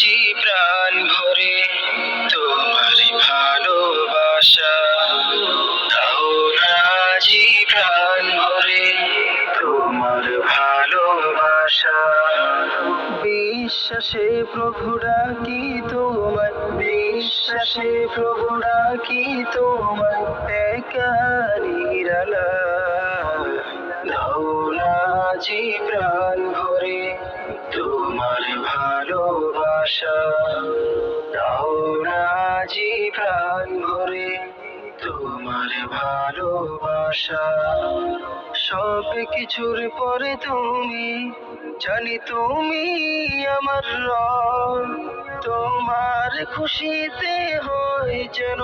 জি প্রাণ ভরে তোমার ভালোবাসা। দাও না জি প্রাণ ভরে তোমার ভালোবাসা। বিশ্বাসে প্রভু ডাকি তোমায়, বিশ্বাসে প্রভু ডাকি তোমায় একা নিরালা দাও প্রাণ ভরে তোমার ভালোবাসা। দাও প্রাণ ভরে তোমার ভালোবাসা। সব কিছুর পরে তুমি, জানি তুমি আমার রব। তোমার খুশিতে হয় যেন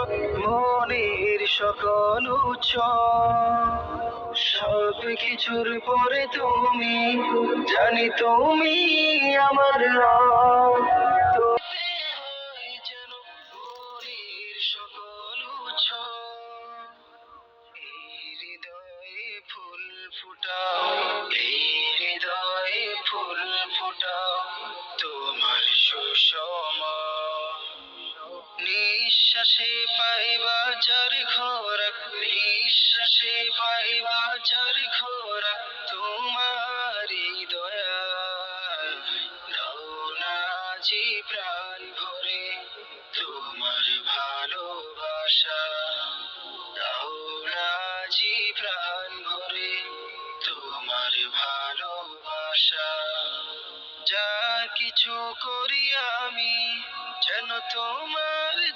মনের সকল উৎসব সব কিছুর পরে তুমি, জানি তুমি আমার সকল হৃদয়ে ফুল ফুল ফুটাও, তোমার সুষম পাইবা চার খোরাক নিঃশ্বাসে পাইবা চার খোরাক তোমারি দয়া। দাও না প্রাণ ভরে তোমার ভালোবাসা। দাও না প্রাণ ভরে তোমার ভালোবাসা। যা কিছু করি আমি যেন তোমার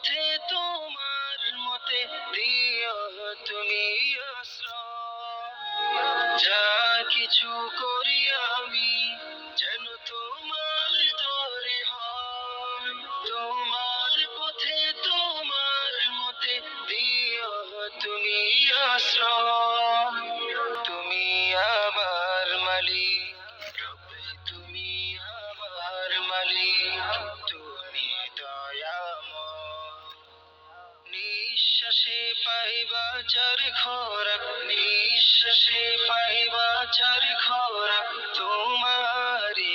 পথে তোমার মতে দিও তুমি যা কিছু করি আমি যেন তোমার তরে তোমার পথে তোমার মতে দিও তুমি আশ্রয় পাইবা চার খোরাক নিঃশ্বাসে পাইবা চার খোরাক তোমারি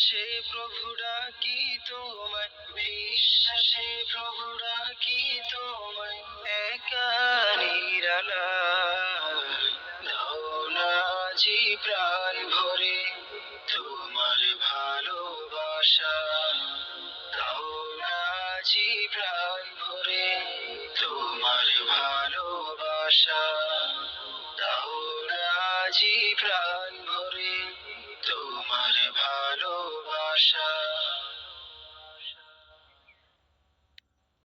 বিশ্বাসে প্রভু ডাকি তোমায়? বিশ্বাসে প্রভু ডাকি তোমায়? একা নিরালা। না প্রাণ ভরে তোমার ভালোবাসা। না প্রাণ ভরে তোমার ভালোবাসা। না প্রাণ তোমার ভালোবাসা।